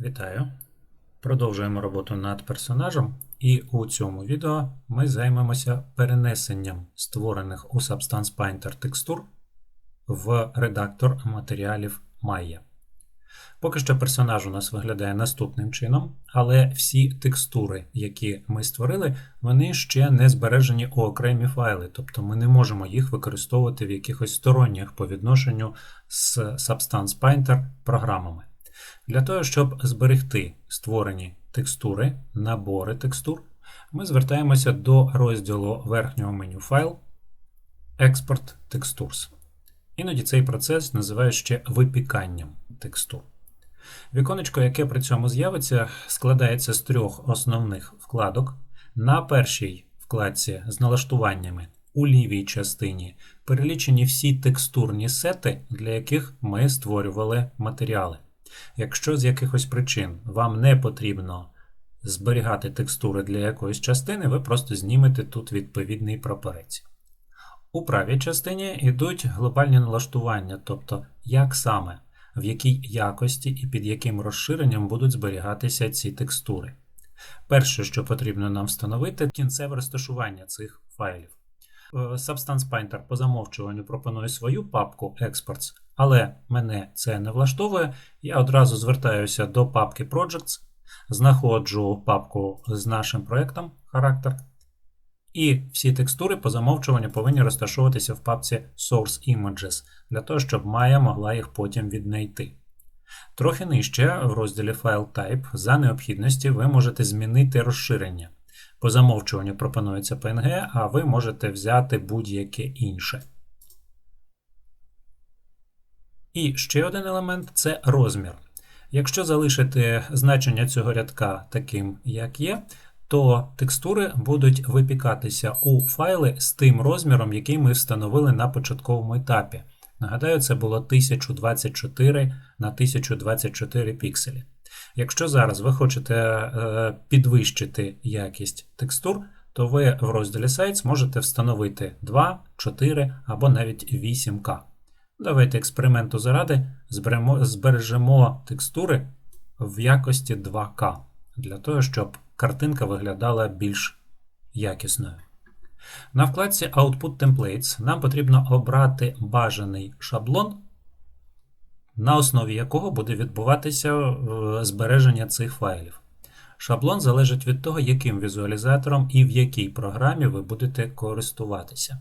Вітаю! Продовжуємо роботу над персонажем, і у цьому відео ми займемося перенесенням створених у Substance Painter текстур в редактор матеріалів Maya. Поки що персонаж у нас виглядає наступним чином, але всі текстури, які ми створили, вони ще не збережені у окремі файли, тобто ми не можемо їх використовувати в якихось сторонніх по відношенню з Substance Painter програмами. Для того, щоб зберегти створені текстури, набори текстур, ми звертаємося до розділу верхнього меню файл Export Textures. Іноді цей процес називають ще випіканням текстур. Віконечко, яке при цьому з'явиться, складається з трьох основних вкладок. На першій вкладці з налаштуваннями у лівій частині перелічені всі текстурні сети, для яких ми створювали матеріали. Якщо з якихось причин вам не потрібно зберігати текстури для якоїсь частини, ви просто знімете тут відповідний прапорець. У правій частині йдуть глобальні налаштування, тобто як саме, в якій якості і під яким розширенням будуть зберігатися ці текстури. Перше, що потрібно нам встановити, кінцеве розташування цих файлів. Е, Substance Painter по замовчуванню пропонує свою папку Exports, але мене це не влаштовує. Я одразу звертаюся до папки Projects, знаходжу папку з нашим проєктом характер. І всі текстури по замовчуванню повинні розташовуватися в папці Source Images, для того, щоб Maya могла їх потім віднайти. Трохи нижче в розділі File Type за необхідності ви можете змінити розширення. По замовчуванню пропонується PNG, а ви можете взяти будь-яке інше. І ще один елемент це розмір. Якщо залишити значення цього рядка таким, як є, то текстури будуть випікатися у файли з тим розміром, який ми встановили на початковому етапі. Нагадаю, це було 1024 на 1024 пікселі. Якщо зараз ви хочете е, підвищити якість текстур, то ви в розділі Sites можете встановити 2, 4 або навіть 8К. Давайте експерименту заради зберемо, збережемо текстури в якості 2К, для того, щоб картинка виглядала більш якісною. На вкладці Output Templates нам потрібно обрати бажаний шаблон, на основі якого буде відбуватися е, збереження цих файлів. Шаблон залежить від того, яким візуалізатором і в якій програмі ви будете користуватися,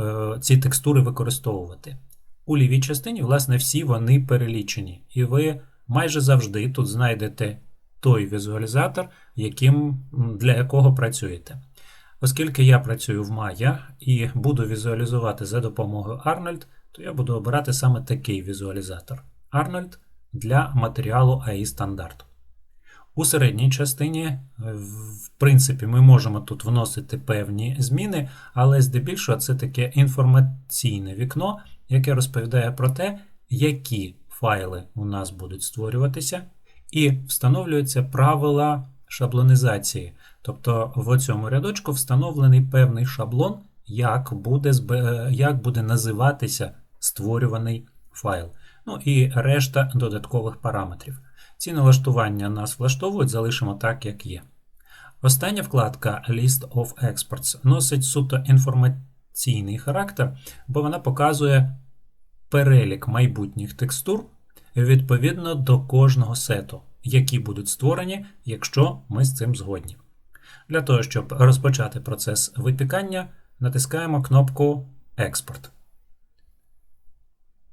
е, ці текстури використовувати. У лівій частині, власне, всі вони перелічені, і ви майже завжди тут знайдете той візуалізатор, яким, для якого працюєте. Оскільки я працюю в Maya і буду візуалізувати за допомогою Arnold, то я буду обирати саме такий візуалізатор Arnold для матеріалу AI стандарт. У середній частині, в принципі, ми можемо тут вносити певні зміни, але здебільшого це таке інформаційне вікно, яке розповідає про те, які файли у нас будуть створюватися, і встановлюються правила шаблонізації. Тобто в цьому рядочку встановлений певний шаблон, як буде, як буде називатися створюваний файл. Ну і решта додаткових параметрів. Ці налаштування нас влаштовують, залишимо так, як є. Остання вкладка List of Exports носить суто інформаційний характер, бо вона показує перелік майбутніх текстур відповідно до кожного сету, які будуть створені, якщо ми з цим згодні. Для того, щоб розпочати процес випікання, натискаємо кнопку Експорт.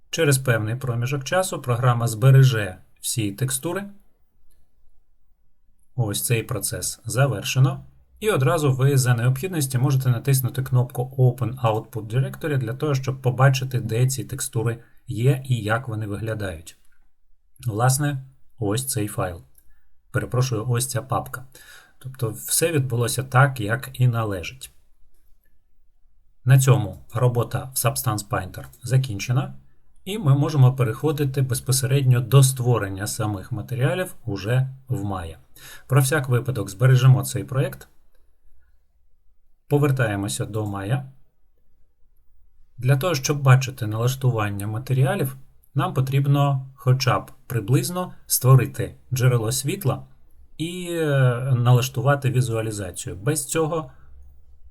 Через певний проміжок часу програма збереже всі текстури. Ось цей процес завершено. І одразу ви за необхідності можете натиснути кнопку Open Output Directory для того, щоб побачити, де ці текстури є і як вони виглядають. Власне, ось цей файл. Перепрошую, ось ця папка. Тобто, все відбулося так, як і належить. На цьому робота в Substance Painter закінчена. І ми можемо переходити безпосередньо до створення самих матеріалів уже в Maya. Про всяк випадок збережемо цей проєкт. Повертаємося до Maya. Для того, щоб бачити налаштування матеріалів, нам потрібно хоча б приблизно створити джерело світла і е, налаштувати візуалізацію. Без цього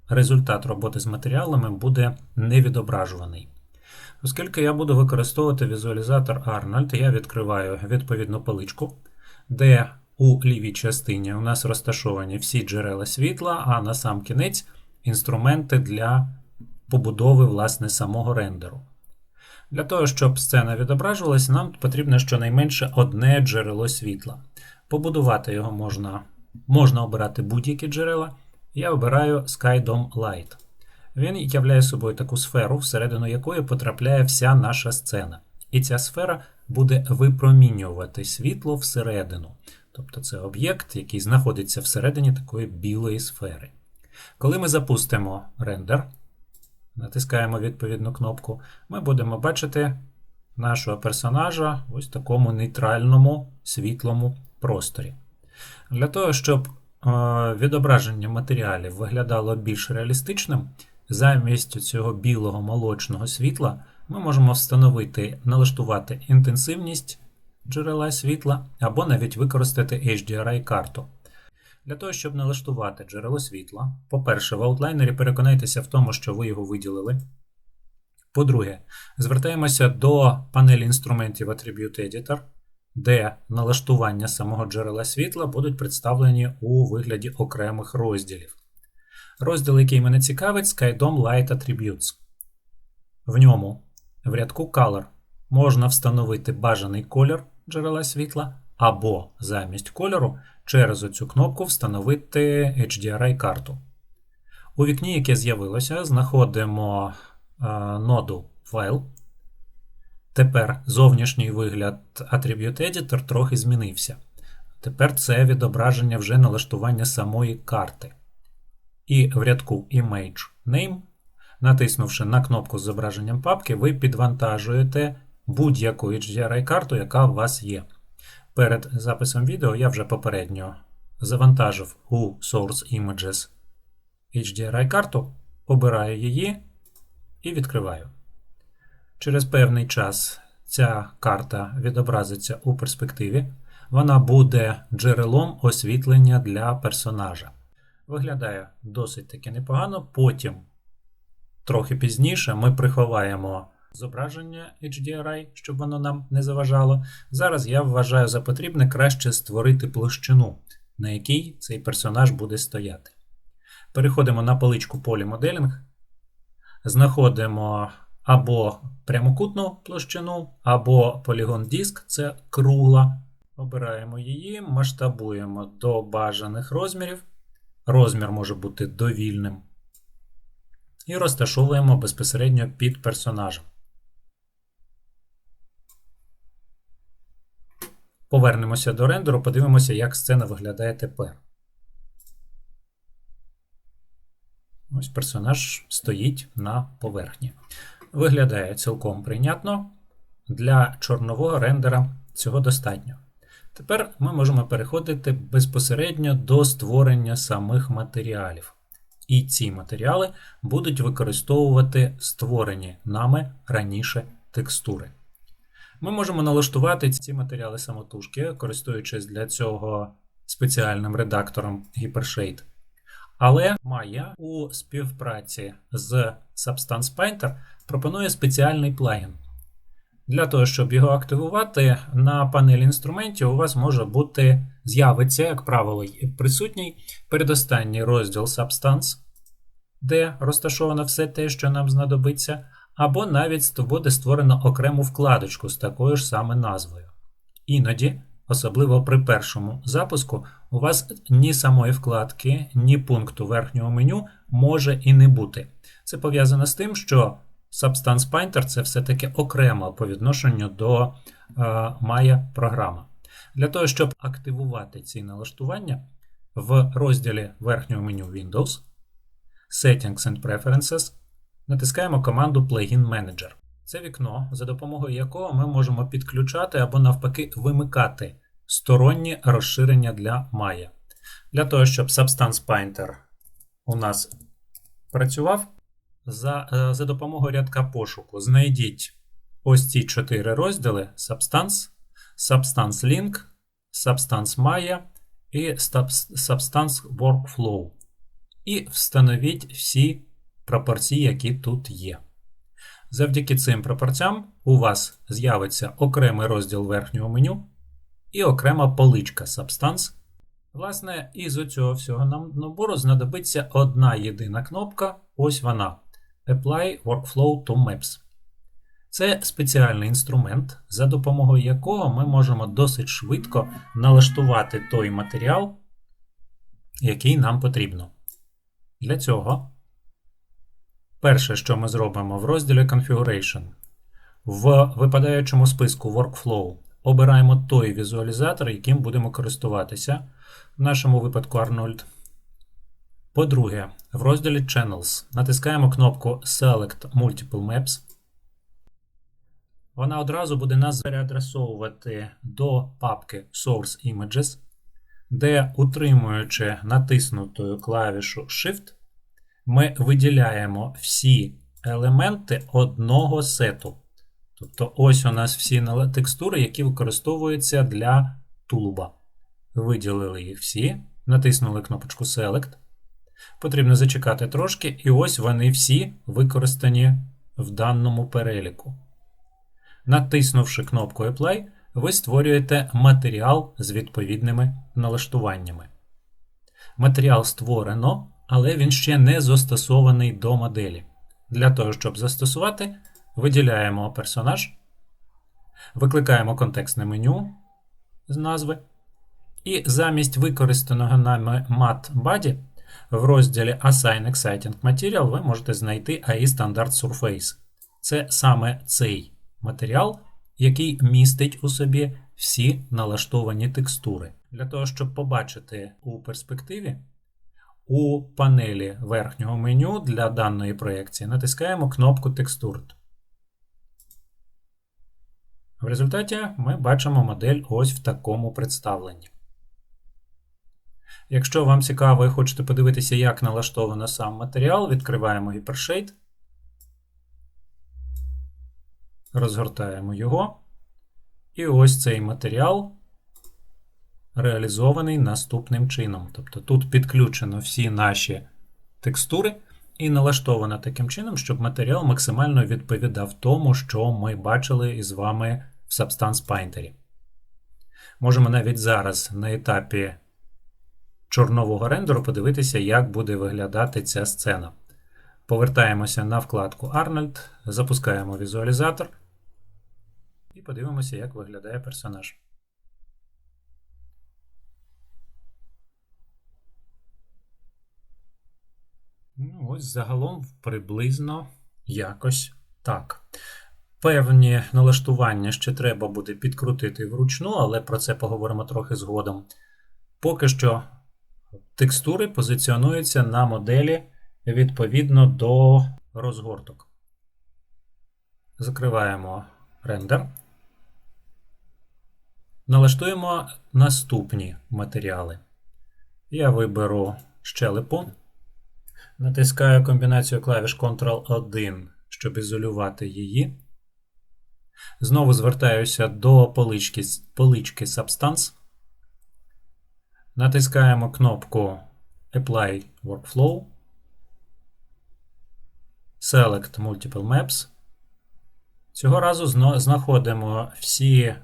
результат роботи з матеріалами буде невідображуваний. Оскільки я буду використовувати візуалізатор Arnold, я відкриваю відповідну поличку, де у лівій частині у нас розташовані всі джерела світла, а на сам кінець інструменти для побудови власне самого рендеру. Для того, щоб сцена відображувалася, нам потрібно щонайменше одне джерело світла. Побудувати його можна, можна обирати будь-які джерела. Я обираю SkyDome Light. Він являє собою таку сферу, всередину якої потрапляє вся наша сцена. І ця сфера буде випромінювати світло всередину. Тобто це об'єкт, який знаходиться всередині такої білої сфери. Коли ми запустимо рендер, натискаємо відповідну кнопку, ми будемо бачити нашого персонажа ось в такому нейтральному світлому просторі. Для того, щоб е, відображення матеріалів виглядало більш реалістичним, замість цього білого молочного світла ми можемо встановити, налаштувати інтенсивність джерела світла або навіть використати HDRI-карту. Для того, щоб налаштувати джерело світла, по-перше, в аутлайнері переконайтеся в тому, що ви його виділили. По-друге, звертаємося до панелі інструментів Attribute Editor, де налаштування самого джерела світла будуть представлені у вигляді окремих розділів. Розділ, який мене цікавить, SkyDome Light Attributes. В ньому в рядку Color можна встановити бажаний колір джерела світла, або замість кольору через оцю кнопку встановити HDRI-карту. У вікні, яке з'явилося, знаходимо е, ноду файл. Тепер зовнішній вигляд Attribute Editor трохи змінився. Тепер це відображення вже налаштування самої карти. І в рядку Image Name, натиснувши на кнопку з зображенням папки, ви підвантажуєте будь-яку HDRI-карту, яка у вас є. Перед записом відео я вже попередньо завантажив у Source Images HDRI-карту, обираю її і відкриваю. Через певний час ця карта відобразиться у перспективі. Вона буде джерелом освітлення для персонажа. Виглядає досить таки непогано. Потім, трохи пізніше, ми приховаємо зображення HDRI, щоб воно нам не заважало. Зараз я вважаю за потрібне краще створити площину, на якій цей персонаж буде стояти. Переходимо на поличку полімоделінг, знаходимо або прямокутну площину, або полігон диск це кругла. Обираємо її, масштабуємо до бажаних розмірів. Розмір може бути довільним. І розташовуємо безпосередньо під персонажем. Повернемося до рендеру, подивимося, як сцена виглядає тепер. Ось персонаж стоїть на поверхні. Виглядає цілком прийнятно. Для чорнового рендера цього достатньо. Тепер ми можемо переходити безпосередньо до створення самих матеріалів. І ці матеріали будуть використовувати створені нами раніше текстури. Ми можемо налаштувати ці матеріали самотужки, користуючись для цього спеціальним редактором Hypershade. Але Maya у співпраці з Substance Painter пропонує спеціальний плагін. Для того, щоб його активувати, на панелі інструментів у вас може бути з'явиться, як правило, присутній передостанній розділ Substance, де розташовано все те, що нам знадобиться або навіть буде створено окрему вкладочку з такою ж саме назвою. Іноді, особливо при першому запуску, у вас ні самої вкладки, ні пункту верхнього меню може і не бути. Це пов'язано з тим, що Substance Painter це все-таки окремо по відношенню до е, Maya програма. Для того, щоб активувати ці налаштування, в розділі верхнього меню Windows, Settings and Preferences натискаємо команду Plugin Manager. Це вікно, за допомогою якого ми можемо підключати або навпаки вимикати сторонні розширення для Maya. Для того, щоб Substance Painter у нас працював, за, е, за допомогою рядка пошуку знайдіть ось ці чотири розділи: Substance, Substance Link, Substance Maya і Substance Workflow. І встановіть всі пропорції, які тут є. Завдяки цим пропорціям у вас з'явиться окремий розділ верхнього меню і окрема поличка Substance. Власне, із цього всього нам набору знадобиться одна єдина кнопка. Ось вона. Apply Workflow to Maps. Це спеціальний інструмент, за допомогою якого ми можемо досить швидко налаштувати той матеріал, який нам потрібно. Для цього перше, що ми зробимо в розділі Configuration, в випадаючому списку Workflow обираємо той візуалізатор, яким будемо користуватися, в нашому випадку Arnold. По-друге, в розділі Channels натискаємо кнопку Select Multiple Maps. Вона одразу буде нас переадресовувати до папки Source Images, де, утримуючи натиснутою клавішу Shift, ми виділяємо всі елементи одного сету. Тобто, ось у нас всі текстури, які використовуються для тулуба. Виділили їх всі, натиснули кнопочку Select. Потрібно зачекати трошки, і ось вони всі використані в даному переліку. Натиснувши кнопку Apply, ви створюєте матеріал з відповідними налаштуваннями. Матеріал створено, але він ще не застосований до моделі. Для того, щоб застосувати, виділяємо персонаж, викликаємо контекстне меню з назви, і замість використаного нами Mat Body в розділі Assign Exciting Material ви можете знайти AI Standard Surface. Це саме цей матеріал, який містить у собі всі налаштовані текстури. Для того, щоб побачити у перспективі, у панелі верхнього меню для даної проєкції натискаємо кнопку Textured. В результаті ми бачимо модель ось в такому представленні. Якщо вам цікаво і хочете подивитися, як налаштовано сам матеріал, відкриваємо Hypershade, розгортаємо його. І ось цей матеріал реалізований наступним чином. Тобто тут підключено всі наші текстури і налаштовано таким чином, щоб матеріал максимально відповідав тому, що ми бачили із вами в Substance Painter. Можемо навіть зараз на етапі чорнового рендеру подивитися, як буде виглядати ця сцена. Повертаємося на вкладку Arnold, запускаємо візуалізатор і подивимося, як виглядає персонаж. Ну, ось загалом приблизно якось так. Певні налаштування ще треба буде підкрутити вручну, але про це поговоримо трохи згодом. Поки що текстури позиціонуються на моделі відповідно до розгорток. Закриваємо рендер. Налаштуємо наступні матеріали. Я виберу щелепу. Натискаю комбінацію клавіш Ctrl-1, щоб ізолювати її. Знову звертаюся до полички, полички Substance. Натискаємо кнопку Apply Workflow. Select Multiple Maps. Цього разу знаходимо всі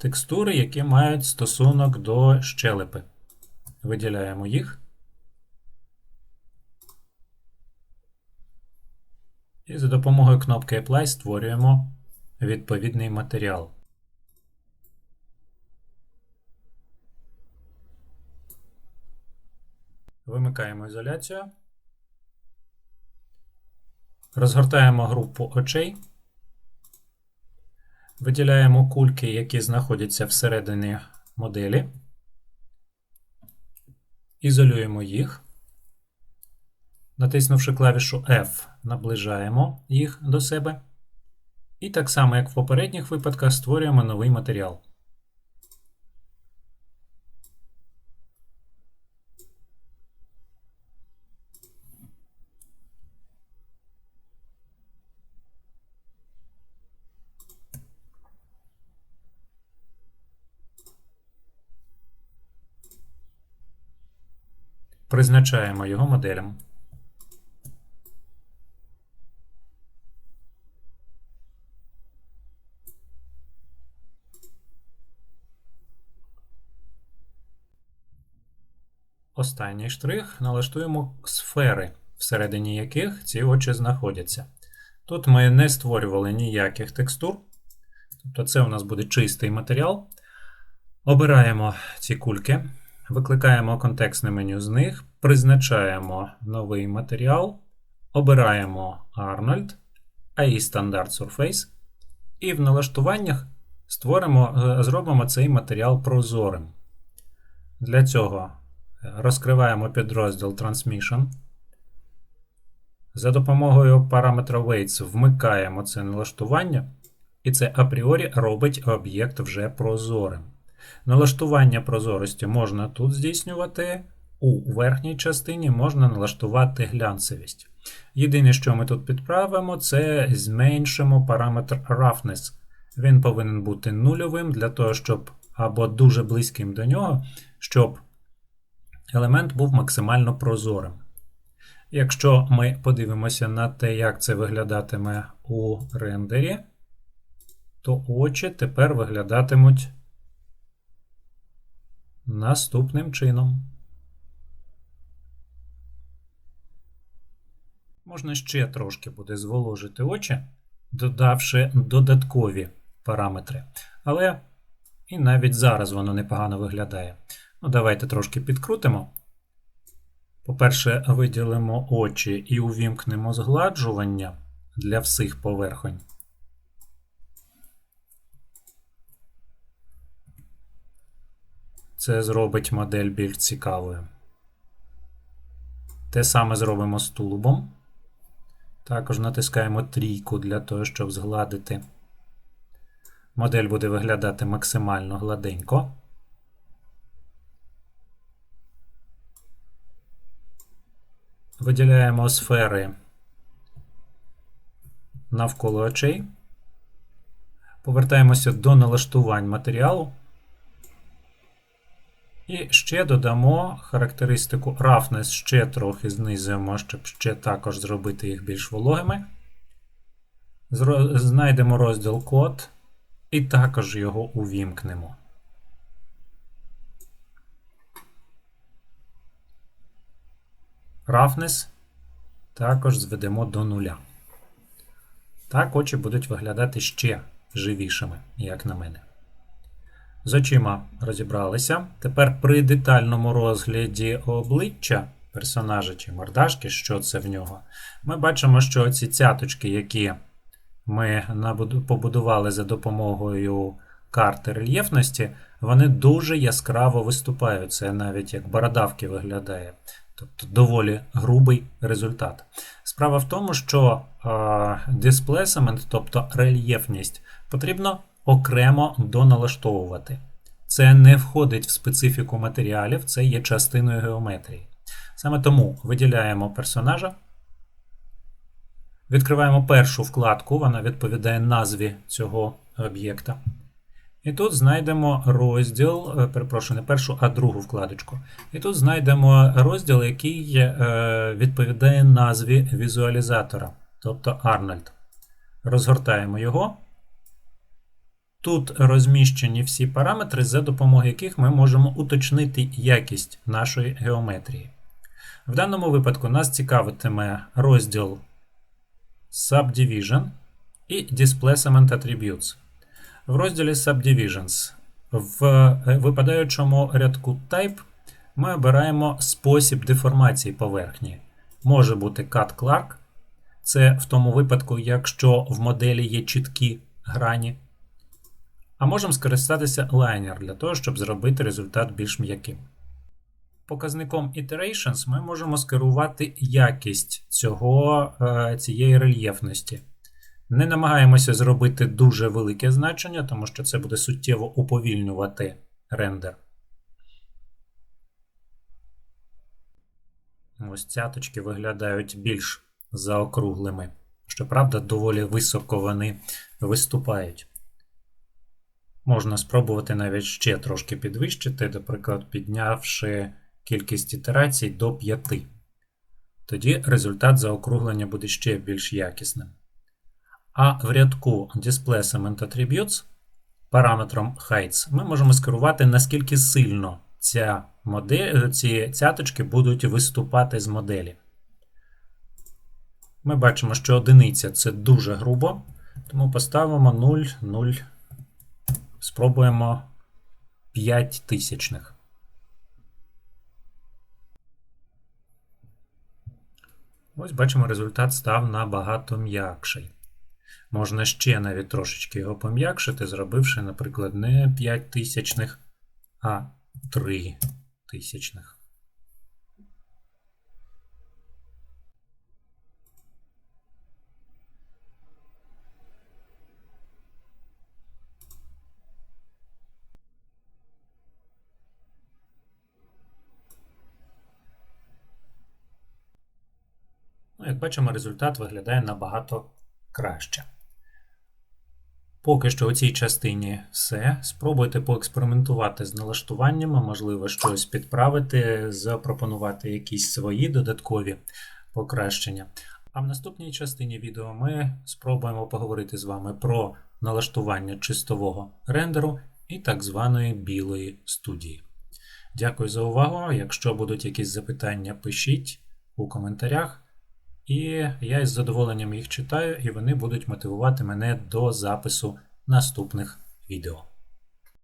текстури, які мають стосунок до щелепи. Виділяємо їх. І за допомогою кнопки Apply створюємо відповідний матеріал. Вимикаємо ізоляцію. Розгортаємо групу очей. Виділяємо кульки, які знаходяться всередині моделі. Ізолюємо їх. Натиснувши клавішу F, наближаємо їх до себе. І так само, як в попередніх випадках, створюємо новий матеріал. Призначаємо його моделям. Останній штрих налаштуємо сфери, всередині яких ці очі знаходяться. Тут ми не створювали ніяких текстур, тобто це у нас буде чистий матеріал. Обираємо ці кульки, викликаємо контекстне меню з них, призначаємо новий матеріал, обираємо Arnold, AI Standard Surface, і в налаштуваннях створимо, е, зробимо цей матеріал прозорим. Для цього розкриваємо підрозділ Transmission. За допомогою параметра Weights вмикаємо це налаштування, і це апріорі робить об'єкт вже прозорим. Налаштування прозорості можна тут здійснювати. У верхній частині можна налаштувати глянцевість. Єдине, що ми тут підправимо, це зменшимо параметр roughness. Він повинен бути нульовим для того, щоб або дуже близьким до нього, щоб елемент був максимально прозорим. Якщо ми подивимося на те, як це виглядатиме у рендері, то очі тепер виглядатимуть наступним чином. Можна ще трошки буде зволожити очі, додавши додаткові параметри. Але і навіть зараз воно непогано виглядає. Ну, Давайте трошки підкрутимо. По-перше, виділимо очі і увімкнемо згладжування для всіх поверхонь. Це зробить модель більш цікавою. Те саме зробимо з тулубом. Також натискаємо трійку для того, щоб згладити. Модель буде виглядати максимально гладенько. Виділяємо сфери навколо очей. Повертаємося до налаштувань матеріалу. І ще додамо характеристику roughness, ще трохи знизимо, щоб ще також зробити їх більш вологими. Знайдемо розділ код і також його увімкнемо. Roughness також зведемо до нуля. Так очі будуть виглядати ще живішими, як на мене. З очима розібралися. Тепер при детальному розгляді обличчя персонажа чи мордашки, що це в нього, ми бачимо, що ці цяточки, які ми побудували за допомогою карти рельєфності, вони дуже яскраво виступають. Це навіть як бородавки виглядає. Тобто доволі грубий результат. Справа в тому, що displacement, тобто рельєфність, потрібно окремо доналаштовувати. Це не входить в специфіку матеріалів, це є частиною геометрії. Саме тому виділяємо персонажа. Відкриваємо першу вкладку, вона відповідає назві цього об'єкта. І тут знайдемо розділ, е, перепрошую, не першу, а другу вкладочку. І тут знайдемо розділ, який е, відповідає назві візуалізатора, тобто Arnold. Розгортаємо його. Тут розміщені всі параметри, за допомогою яких ми можемо уточнити якість нашої геометрії. В даному випадку нас цікавитиме розділ Subdivision і Displacement Attributes. В розділі Subdivisions в е, випадаючому рядку Type ми обираємо спосіб деформації поверхні. Може бути Cut Clark. Це в тому випадку, якщо в моделі є чіткі грані. А можемо скористатися Liner для того, щоб зробити результат більш м'яким. Показником Iterations ми можемо скерувати якість цього, е, цієї рельєфності. Не намагаємося зробити дуже велике значення, тому що це буде суттєво уповільнювати рендер. Ось цяточки виглядають більш заокруглими. Щоправда, доволі високо вони виступають. Можна спробувати навіть ще трошки підвищити, наприклад, піднявши кількість ітерацій до 5. Тоді результат заокруглення буде ще більш якісним. А в рядку Displacement Attributes параметром Heights ми можемо скерувати, наскільки сильно ця модель, ці цяточки будуть виступати з моделі. Ми бачимо, що одиниця це дуже грубо, тому поставимо 0, 0, спробуємо 5 тисячних. Ось бачимо, результат став набагато м'якший. Можна ще навіть трошечки його пом'якшити, зробивши, наприклад, не 5 тисячних, а 3 тисячних. Ну, як бачимо, результат виглядає набагато краще. Поки що у цій частині все. Спробуйте поекспериментувати з налаштуваннями, можливо, щось підправити, запропонувати якісь свої додаткові покращення. А в наступній частині відео ми спробуємо поговорити з вами про налаштування чистового рендеру і так званої білої студії. Дякую за увагу. Якщо будуть якісь запитання, пишіть у коментарях. І я із задоволенням їх читаю, і вони будуть мотивувати мене до запису наступних відео.